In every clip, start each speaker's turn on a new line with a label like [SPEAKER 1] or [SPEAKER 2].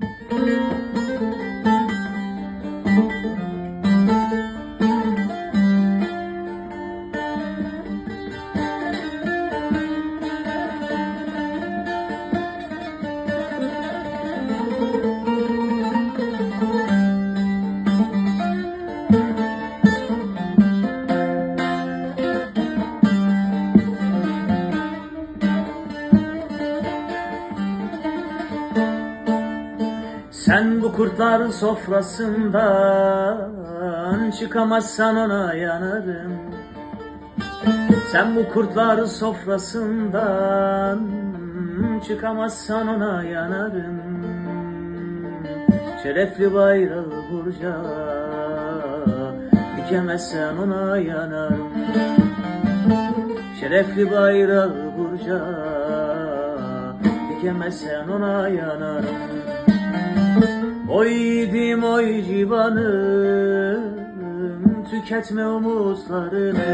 [SPEAKER 1] thank you Sen bu kurtların sofrasından çıkamazsan ona yanarım. Sen bu kurtların sofrasından çıkamazsan ona yanarım. Şerefli bayrağı burca dikemezsen ona yanarım. Şerefli bayrağı burca dikemezsen ona yanarım. Oy yiğidim oy civanım Tüketme umutlarını.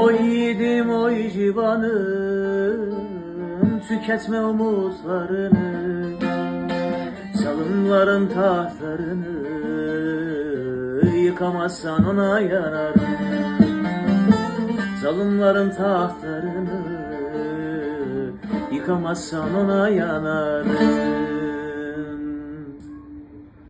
[SPEAKER 1] Oy yiğidim oy civanım Tüketme umutlarını. Salımların tahtlarını Yıkamazsan ona yanarım Zalimlerin tahtlarını Yıkamazsan ona yanarım